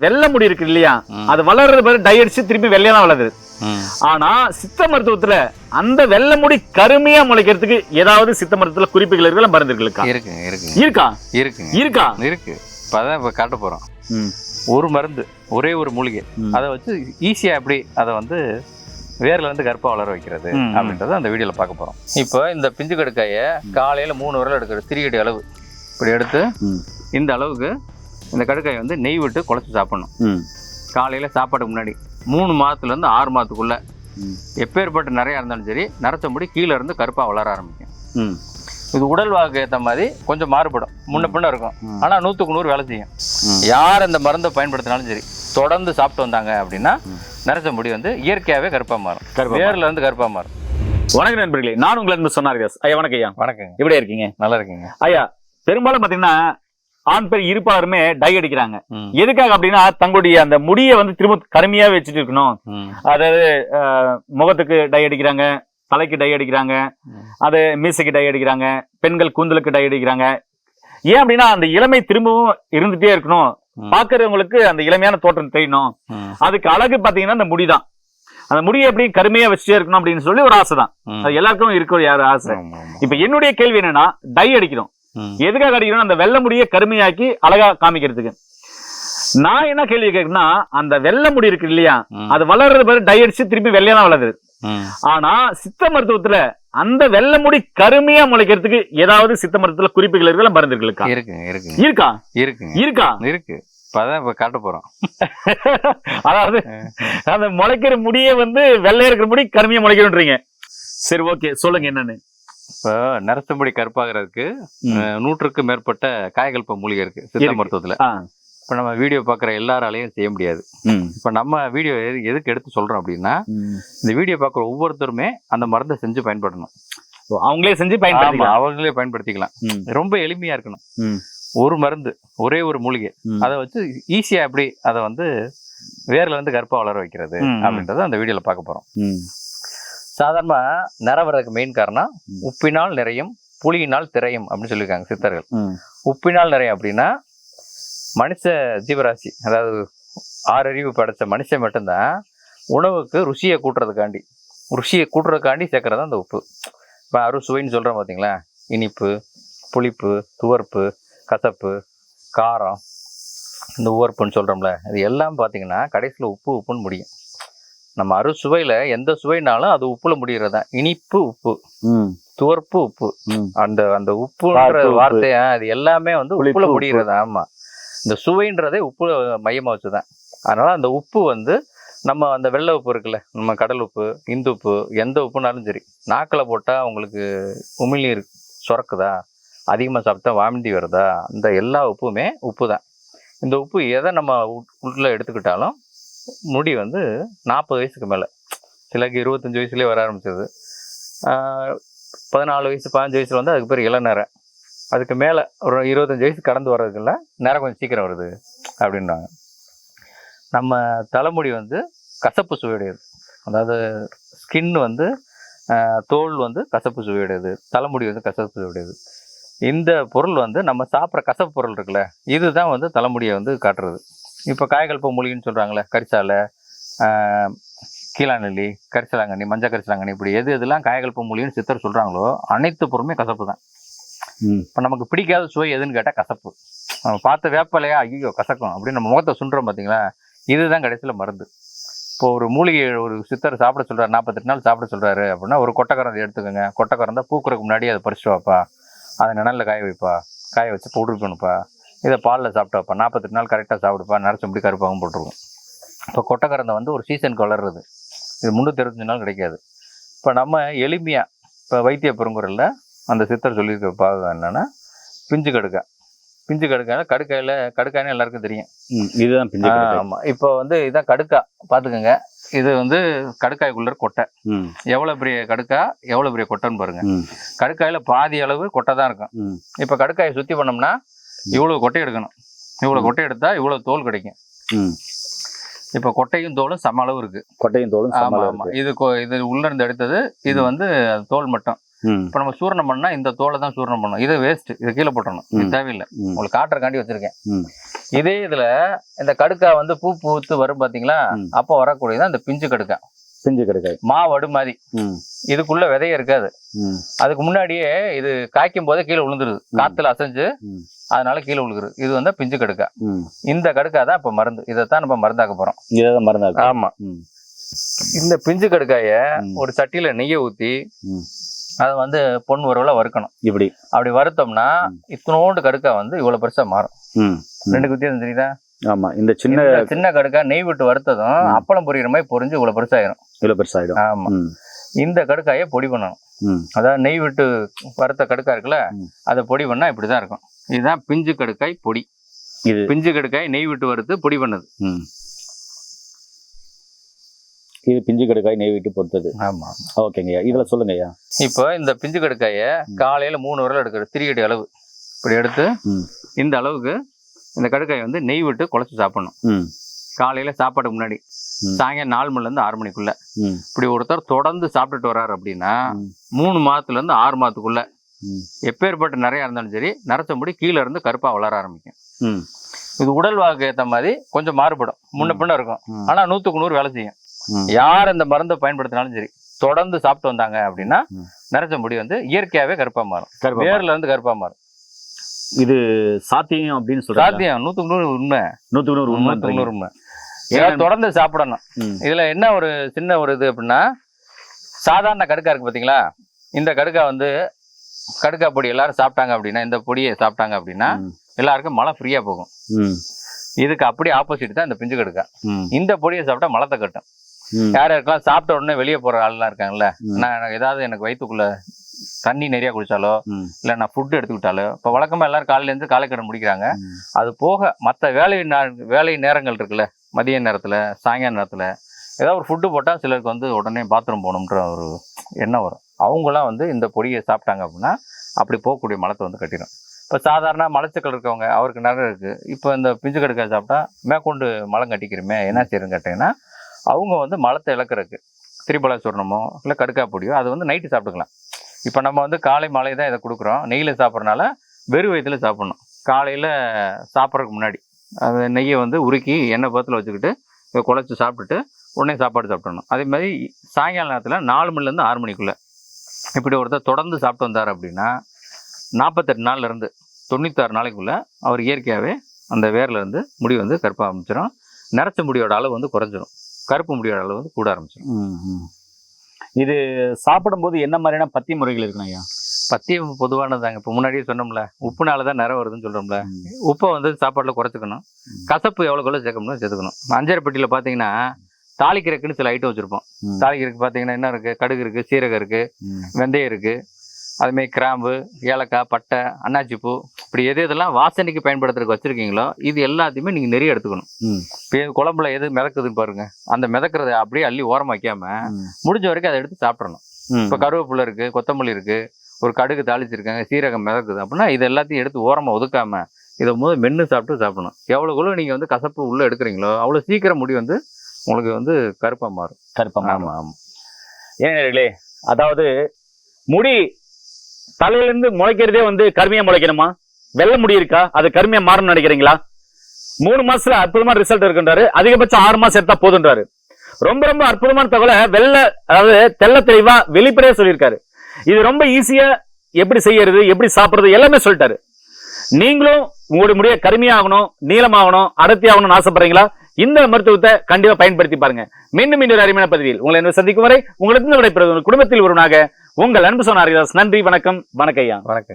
வெள்ளை முடி இருக்கு இல்லையா. அது வளர்றது பிறகு டை அடிச்சு திருப்பி வெள்ளையா தான் வளருது. ஆனா சித்த மருத்துவத்துல அந்த வெள்ளை முடி கருமையா முளைக்கிறதுக்கு ஏதாவது சித்த மருத்துவத்துல குறிப்புகள் இருக்கா மருந்துகள் இருக்கா? இருக்கா? இருக்கா? இருக்கு. இப்போ அதான் இப்போ காட்ட போகிறோம் ம். ஒரு மருந்து ஒரே ஒரு மூலிகை. அதை வச்சு ஈஸியாக எப்படி அதை வந்து வேர்ல இருந்து கற்பா வளர வைக்கிறது. அப்படின்றத அந்த வீடியோவில் பார்க்க போகிறோம் இப்போ இந்த பிஞ்சு கடுக்காயை காலையில் மூணு விரல் எடுக்கிறது திரியடி அளவு. இப்படி எடுத்து. இந்த அளவுக்கு இந்த கடுக்காயை வந்து நெய் விட்டு குழச்சி சாப்பிடணும். காலையில் சாப்பாட்டுக்கு முன்னாடி மூணு மாதத்துலேருந்து ஆறு மாதத்துக்குள்ள. எப்பேற்பட்ட நிறையா இருந்தாலும் சரி நரைச்ச முடி கீழே இருந்து கருப்பாக வளர ஆரம்பிக்கும். இது உடல் வாக்கு ஏற்ற மாதிரி கொஞ்சம் மாறுபடும். முன்ன பின்ன இருக்கும். ஆனால் நூற்றுக்கு நூறு வேலை செய்யும். யார் இந்த மருந்தை பயன்படுத்தினாலும் சரி தொடர்ந்து சாப்பிட்டு வந்தாங்க அப்படின்னா. நரைச்ச முடி வந்து இயற்கையாகவே கருப்பாக மாறும். வேர்ல இருந்து கருப்பாக மாறும். வணக்கம் நண்பர்களே நான் உங்களை சொன்னார் ஐயா வணக்கம் ஐயா. வணக்கங்க. எப்படி இருக்கீங்க? நல்லா இருக்கீங்க. ஐயா பெரும்பாலும் பாத்தீங்கன்னா ஆண் பெண் இருப்பாருமே டை அடிக்கிறாங்க. எதுக்காக அப்படின்னா தங்களுடைய அந்த முடியை வந்து திரும்ப கருமையா வச்சுட்டு இருக்கணும். அதாவது முகத்துக்கு டை அடிக்கிறாங்க தலைக்கு டை அடிக்கிறாங்க. அது மீசைக்கு டை அடிக்கிறாங்க பெண்கள் கூந்தலுக்கு டை அடிக்கிறாங்க ஏன் அப்படின்னா அந்த இளமை திரும்பவும் இருந்துட்டே இருக்கணும். பாக்குறவங்களுக்கு அந்த இளமையான தோற்றம் தெரியணும். அதுக்கு அழகு பாத்தீங்கன்னா அந்த முடிதான் அந்த முடியை எப்படி கருமையா வச்சுட்டே இருக்கணும் அப்படின்னு சொல்லி ஒரு ஆசை தான் ம். அது எல்லாருக்கும் இருக்கிற யார் ஆசை. இப்ப என்னுடைய கேள்வி என்னன்னா டை அடிக்கிறோம். எதுக்காக அடிக்கிறோம் அந்த வெள்ளை முடியை கருமையாக்கி அழகா காமிக்கிறதுக்கு. நான் என்ன கேள்வி கேட்கறேன்னா அந்த வெள்ளை முடி இருக்கு இல்லையா. அது வளர்றது பிறகு டை அடிச்சு திருப்பி வெள்ளையா வளருது. ஆனா சித்த மருத்துவத்துல அந்த வெள்ளை முடி கருமையா முளைக்கிறதுக்கு ஏதாவது சித்த மருத்துவத்துல குறிப்புகள் இருக்கா மருந்துகள் இருக்கா இருக்கா? இருக்கா? இருக்கு? அதான் இப்போ காட்ட போகிறோம் அதாவது அந்த முளைக்கிற முடியே வந்து வெள்ளையா இருக்கிற முடி கருமையா முளைக்கணும்ன்றீங்க. சரி ஓகே சொல்லுங்க என்னன்னு. இப்போ நரைச்ச முடி கருப்பாகிறதுக்கு நூற்றுக்கு மேற்பட்ட காயகல்ப மூலிகை இருக்கு சித்த. மருத்துவத்தில். இப்போ நம்ம வீடியோ பார்க்குற எல்லாராலையும் செய்ய முடியாது. இப்போ நம்ம வீடியோ எது எதுக்கு எடுத்து சொல்கிறோம் அப்படின்னா. இந்த வீடியோ பார்க்குற ஒவ்வொருத்தருமே அந்த மருந்தை செஞ்சு பயன்படணும் அவங்களே செஞ்சு ஆமா, பயன்படுத்திக்கலாம் அவங்களே பயன்படுத்திக்கலாம். ரொம்ப எளிமையா இருக்கணும். ஒரு மருந்து ஒரே ஒரு மூலிகை. அதை வச்சு ஈஸியா எப்படி அதை வந்து வேர்ல இருந்து கற்பா வளர வைக்கிறது. அப்படின்றத அந்த வீடியோல பார்க்க போறோம் ம். சாதாரணமா நிற வர்றதுக்கு மெயின் காரணம். உப்பினால் நிறையும் புளியினால் திரையும் அப்படின்னு சொல்லியிருக்காங்க சித்தர்கள். உப்பினால் நிறையும் அப்படின்னா மனுஷ ஜீவராசி அதாவது ஆறறிவு படைச்ச மனுஷன் மட்டும்தான் உணவுக்கு ருசியை கூட்டுறதுக்காண்டி ருசியை கூட்டுறதுக்காண்டி சேர்க்கறது தான் அந்த உப்பு இப்போ அறுசுவைன்னு சொல்கிறோம் பார்த்தீங்களா இனிப்பு புளிப்பு துவர்ப்பு கசப்பு காரம் இந்த உவர்ப்புன்னு சொல்கிறோம்ல இது எல்லாம் பார்த்தீங்கன்னா கடைசியில் உப்பு உப்புன்னு முடியும் நம்ம அறுசுவையில் எந்த சுவைனாலும் அது உப்புல முடிகிறது தான் இனிப்பு உப்பு. துவர்ப்பு உப்பு. அந்த அந்த உப்புன்ற பார்ப்பு உப்பு. வார்த்தை ஆ, அது எல்லாமே வந்து உப்புல உப்பு. முடிகிறது ஆமா இந்த சுவைன்றதே உப்பு மையமா வச்சுதான் அதனால அந்த உப்பு வந்து நம்ம அந்த வெள்ளை உப்பு இருக்குல்ல நம்ம கடல் உப்பு இந்து உப்பு எந்த உப்புனாலும் சரி நாக்கில் போட்டால் உங்களுக்கு உமிழ்நீர் சுரக்குதா அதிகமாக சாப்பிட்டா வாமிண்டி வருதா அந்த எல்லா உப்புமே உப்பு தான் இந்த உப்பு எதை நம்ம உள்ள எடுத்துக்கிட்டாலும் முடி வந்து நாற்பது வயசுக்கு மேலே. சிலருக்கு இருபத்தஞ்சி வயசுலேயே வர ஆரம்பிச்சது பதினாலு வயசு பதினஞ்சு வயசில் வந்து அதுக்கு பேர் இளநேரம் அதுக்கு மேலே ஒரு இருபத்தஞ்சி வயசு கடந்து வர்றதுக்குள்ள நேரம் கொஞ்சம் சீக்கிரம் வருது அப்படின்றாங்க. நம்ம தலைமுடி வந்து கசப்பு சுவையுடையது. அதாவது ஸ்கின் வந்து தோல் வந்து கசப்பு சுவையுடையது. தலைமுடி வந்து கசப்பு சுவையுடையது. இந்த பொருள் வந்து நம்ம சாப்பிட்ற கசப்பு பொருள் இருக்குல்ல இதுதான் வந்து தலைமுடியை வந்து காட்டுறது. இப்போ காய்கல்ப மூலிகைன்னு சொல்கிறாங்களே கரிசாலை கீழாநெல்லி கரிசலாங்கண்ணி மஞ்சள் கரிசலாங்கண்ணி இப்படி எது எதெல்லாம் காயகல்ப மூலிகைன்னு சித்தர் சொல்கிறாங்களோ அனைத்து பொருளுமே கசப்பு தான். ம். இப்போ நமக்கு பிடிக்காத சுவை எதுன்னு கேட்டால் கசப்பு. நம்ம பார்த்த வேப்பலையா ஐயோ கசக்கும் அப்படின்னு நம்ம முகத்தை சுண்டுறோம் பார்த்தீங்களா இதுதான் கடைசியில் மருந்து. இப்போ ஒரு மூலிகை ஒரு சித்தர் சாப்பிட சொல்றாரு நாற்பத்தெட்டு நாள் சாப்பிட சொல்றாரு அப்படின்னா ஒரு கொட்டைக்கரந்தை எடுத்துக்கோங்க. கொட்டைக்கரந்தை பூக்குறதுக்கு முன்னாடி அதை பறிச்சுட்டு வாப்பா. அதை நிழலில் காய வைப்பா. காய வச்சு பவுடர் பண்ணுப்பா இதை பாலில் சாப்பிட்டு வைப்பா நாற்பத்தெட்டு நாள் கரெக்டாக சாப்பிடுப்பா நரைச்ச முடி கருப்பாகவும் போட்டுருக்கும் இப்போ கொட்டைக்கரந்தை வந்து ஒரு சீசனுக்கு வளர்றது இது முந்நூற்றி இருபத்தஞ்சு நாள் கிடைக்காது இப்போ நம்ம எளிமையாக இப்போ வைத்திய பெருங்குறளில் அந்த சித்தர் சொல்லியிருக்க பாகம் என்னன்னா பிஞ்சு கடுக்கா பிஞ்சு கடுக்காய் கடுக்காயில் கடுக்காய்னு எல்லாருக்கும் தெரியும். இதுதான் பிஞ்சு ஆ, கடுக்காய். ஆமா இப்போ வந்து இதான் கடுக்கா பாத்துக்கோங்க இது வந்து கடுக்காய்க்குள்ள கொட்டை ம். எவ்வளவு பெரிய கடுக்கா எவ்வளவு பெரிய கொட்டைன்னு பாருங்க. கடுக்காயில பாதி அளவு கொட்டை தான் இருக்கும். இப்போ கடுக்காயை சுத்தி பண்ணோம்னா இவ்வளவு கொட்டை எடுக்கணும். இவ்வளவு கொட்டை எடுத்தா இவ்வளவு தோல் கிடைக்கும். இப்போ கொட்டையும் தோலும் சம அளவு இருக்கு. கொட்டையும் தோலும் ஆமா ஆமா. இது இது உள்ள இருந்து எடுத்தது இது வந்து தோல் மட்டும். இப்போ நம்ம சூரணம் பண்ணா இந்த தோலை தான் சூரணம் பண்ணணும். இது வேஸ்ட் இது கீழே போட்டணும் இது. தேவையில்லை. உங்களுக்கு காட்டுறக்காண்டி வச்சிருக்கேன். இதே இதுல இந்த கடுக்கா வந்து பூ பூத்து வரும் பாத்தீங்களா. அப்போ வரக்கூடியது அந்த பிஞ்சு கடுக்கா. செஞ்சு கிடைக்காது மாவடு மாதிரி. இதுக்குள்ள விதையே இருக்காது. அதுக்கு முன்னாடியே இது காய்க்கும் போதே கீழே விழுந்துருது காத்துல அசைஞ்சு. அதனால கீழே விழுகுது இது வந்து பிஞ்சு கடுக்கா இந்த கடுக்கா தான் இப்ப மருந்து. இதைத்தான் நம்ம மருந்தாக்க போறோம். இதான் மருந்தாக்கு ஆமா. ம். இந்த பிஞ்சு கடுக்காய. ஒரு சட்டியில நெய்யை ஊத்தி ம். அதை வந்து பொன் உறவுல வறுக்கணும். இப்படி. அப்படி வறுத்தோம்னா இத்தனோண்டு கடுக்கா வந்து இவ்வளவு பெருசா மாறும். ரெண்டு வித்தியாசம் தெரியுதா? ஆமா. இந்த சின்ன சின்ன கடுக்கா நெய் விட்டு வறுத்ததும். அப்பளம் பொரியிற மாதிரி பொரிஞ்சு இவ்வளவு பெருசாயிரும். இவ்வளவு பெருசாயிடும் ஆமா. இந்த கடுக்காயை பொடி பண்ணணும். அதாவது நெய் விட்டு வறுத்த கடுக்கா இருக்குல்ல. அதை பொடி பண்ணா இப்படிதான் இருக்கும். இதுதான் பிஞ்சு கடுக்காய் பொடி. இது பிஞ்சு கடுக்காய் நெய் விட்டு வறுத்து பொடி பண்ணது. இது பிஞ்சு கடுக்காய் நெய் விட்டு பொறுத்தது. ஆமா ஓகேங்கய்யா. இதுல சொல்லுங்கய்யா. இப்போ இந்த பிஞ்சு கடுக்காய. காலையில மூணு விரல் எடுக்கிறது திரியடி அளவு. இப்படி எடுத்து. இந்த அளவுக்கு இந்த கடுக்காயை வந்து நெய் விட்டு குழச்சி சாப்பிடணும். காலையில சாப்பாட்டுக்கு முன்னாடி. சாயங்காலம் நாலு மணில இருந்து ஆறு மணிக்குள்ள. இப்படி ஒருத்தர் தொடர்ந்து சாப்பிட்டுட்டு வர்றாரு அப்படின்னா. மூணு மாதத்துல இருந்து ஆறு மாதத்துக்குள்ள எப்பேற்பட்ட நிறைய இருந்தாலும் சரி நரைச்ச கீழே இருந்து கருப்பா வளர ஆரம்பிக்கும். இது உடல் வாக்கு ஏத்த மாதிரி கொஞ்சம் மாறுபடும். முன்ன. பின்ன இருக்கும். ம். ஆனா நூத்துக்கு நூறு வேலை செய்யும். யார் இந்த மருந்தை பயன்படுத்தினாலும் சரி தொடர்ந்து சாப்பிட்டு வந்தாங்க அப்படின்னா முடி வந்து இயற்கையாவே கருப்பா மாறும். வேர்ல இருந்து கருப்பா மாறும். இது சாத்தியம் அப்படின்னு சொல்றாங்க. சாத்தியம். நூத்துக்கு நூறு உண்மை. நூத்துக்கு நூறு உண்மை நூத்துக்கு நூறு உண்மை. ஏதாவது தொடர்ந்து சாப்பிடணும். இதுல என்ன ஒரு சின்ன ஒரு இது அப்படின்னா சாதாரண கடுக்கா இருக்கு பாத்தீங்களா? இந்த கடுக்கா வந்து கடுக்கா பொடி எல்லாரும் சாப்பிட்டாங்க அப்படின்னா இந்த பொடியை சாப்பிட்டாங்க அப்படின்னா. எல்லாருக்கும் மழை ஃப்ரீயா போகும். இதுக்கு அப்படியே ஆப்போசிட் தான் இந்த பிஞ்சு கடுக்கா. இந்த பொடியை சாப்பிட்டா மலத்தை கட்டும். யார் யாருக்கெல்லாம் சாப்பிட்ட உடனே வெளியே போற ஆள்லாம் இருக்காங்கல்ல. நான் ஏதாவது எனக்கு வயிற்றுக்குள்ள தண்ணி நிறைய குடிச்சாலோ இல்லை நான் ஃபுட்டு எடுத்துக்கிட்டாலோ இப்போ வழக்கமாக எல்லாரும் காலையில இருந்து காலைக்கடன் முடிக்கிறாங்க. அது போக மற்ற வேலை வேலை நேரங்கள் இருக்குல்ல மதிய நேரத்தில் சாயங்கால நேரத்தில் ஏதாவது ஒரு ஃபுட்டு போட்டால் சிலருக்கு வந்து உடனே பாத்ரூம் போகணுன்ற ஒரு எண்ணம் வரும். அவங்களாம் வந்து இந்த பொடியை சாப்பிட்டாங்க அப்படின்னா அப்படி போகக்கூடிய மலத்தை வந்து கட்டிடும். இப்போ சாதாரண மலச்சிக்கல் இருக்கவங்க அவருக்கு நிறைய இருக்குது இப்போ இந்த பிஞ்சு கடுக்காய் சாப்பிட்டா மேற்கொண்டு மலம் கட்டிக்கிறோமே என்ன செய்யறதுன்னு கேட்டிங்கன்னா அவங்க வந்து மலத்தை இழக்கிறதுக்கு திரிபலா சூர்ணமோ இல்லை கடுக்காய் பொடியோ அது வந்து நைட்டு சாப்பிட்டுக்கலாம். இப்போ நம்ம வந்து காலை மாலை தான் இதை கொடுக்குறோம். நெய்யில் சாப்பிட்றனால வெறும் வயிற்றுல சாப்பிட்ணும். காலையில் சாப்பிட்றதுக்கு முன்னாடி அந்த நெய்யை வந்து உருக்கி எண்ணெய் பத்தில் வச்சுக்கிட்டு குழச்சி சாப்பிட்டுட்டு உடனே சாப்பாடு சாப்பிட்ணும். அதே மாதிரி சாயங்கால நேரத்தில் நாலு மணிலேருந்து ஆறு மணிக்குள்ளே இப்படி ஒருத்தர் தொடர்ந்து சாப்பிட்டு வந்தார் அப்படின்னா நாற்பத்தெட்டு நாள்ல இருந்து தொண்ணூத்தாறு நாளைக்குள்ள அவர் இயற்கையாகவே அந்த வேர்ல இருந்து முடி வந்து கருப்ப ஆரம்பிச்சிடும் நரைச்ச முடியோட அளவு வந்து குறைஞ்சிரும். கருப்பு முடியோட அளவு வந்து கூட ஆரம்பிச்சிடும். இது சாப்பிடும்போது என்ன மாதிரியான பத்தி முறைகள் இருக்குண்ணா ஐயா? பத்தியம் பொதுவானதாங்க. இப்போ முன்னாடியே சொன்னோம்ல உப்புனால தான் நிற வருதுன்னு சொல்கிறோம்ல உப்பை வந்து சாப்பாட்டில் குறைச்சிக்கணும். கசப்பு எவ்வளோக்குள்ள சேர்க்கணும்னு சேர்த்துக்கணும். அஞ்சரை பெட்டியில் பார்த்தீங்கன்னா தாளிக்கிறதுக்குன்னு சில ஐட்டம் வச்சுருப்போம். தாளிக்கிறதுக்கு பார்த்தீங்கன்னா என்ன இருக்குது கடுகு இருக்குது சீரகம் இருக்குது ம். வெந்தயம் இருக்குது அதுமாரி கிராம்பு ஏலக்காய் பட்டை அன்னாச்சிப்பூ இப்படி எது எதெல்லாம் வாசனைக்கு பயன்படுத்துறதுக்கு வச்சுருக்கீங்களோ இது எல்லாத்தையுமே நீங்கள் நிறைய எடுத்துக்கணும். இப்போ குழம்புல எது மிதக்குதுன்னு பாருங்க அந்த மிதக்கிறத அப்படியே அள்ளி ஓரம் வைக்காம. முடிஞ்ச வரைக்கும் அதை எடுத்து சாப்பிட்றணும் ம். இப்போ கருவேப்பிலை இருக்குது கொத்தமல்லி இருக்குது ஒரு கடுகு தாளிச்சிருக்காங்க சீரகம் மிதக்குது அப்படின்னா இது எல்லாத்தையும் எடுத்து ஓரமாக ஒதுக்காம இதை முதல் மென்று சாப்பிட்டு சாப்பிடணும் எவ்வளோக்குள்ள நீங்கள் வந்து கசப்பு உள்ளே எடுக்கிறீங்களோ அவ்வளோ சீக்கிரம் முடி வந்து உங்களுக்கு வந்து கருப்பாக மாறும். கருப்பம் ஆமா. ஆமா. ஆமா ஏங்களே அதாவது முடி தலையில இருந்து முளைக்கிறதே வந்து கருமையா முளைக்கணுமா? வெள்ளை முடி இருக்கா? அது கருமையா மாறணும்னு நினைக்கிறீங்களா? மூணு மாசத்துல அற்புதமான ரிசல்ட் இருக்குன்றாரு. அதிகபட்சம் ஆறு மாசம் எடுத்தா போதுன்றாரு. ரொம்ப ரொம்ப அற்புதமான தகவலை வெள்ளை அதாவது தெள்ள தெளிவா வெளிப்படையா சொல்லியிருக்காரு. இது ரொம்ப ஈஸியா எப்படி செய்யறது எப்படி சாப்பிடுறது எல்லாமே சொல்லிட்டாரு. நீங்களும் உங்களுடைய முடிய கருமையாகணும் நீளமாகணும் அடர்த்தி ஆகணும்னு ஆசைப்படுறீங்களா? இந்த மருத்துவத்தை கண்டிப்பா பயன்படுத்தி பாருங்க. மீண்டும் மீண்டும் ஒரு அருமையான பதிவில் உங்களை என்ன சந்திக்கும் வரை உங்களுக்கு விடைபெறுவது குடும்பத்தில் ஒருவனாக உங்கள் அன்பு சொன்னார் நன்றி வணக்கம். வணக்கம் ஐயா. வணக்கம்.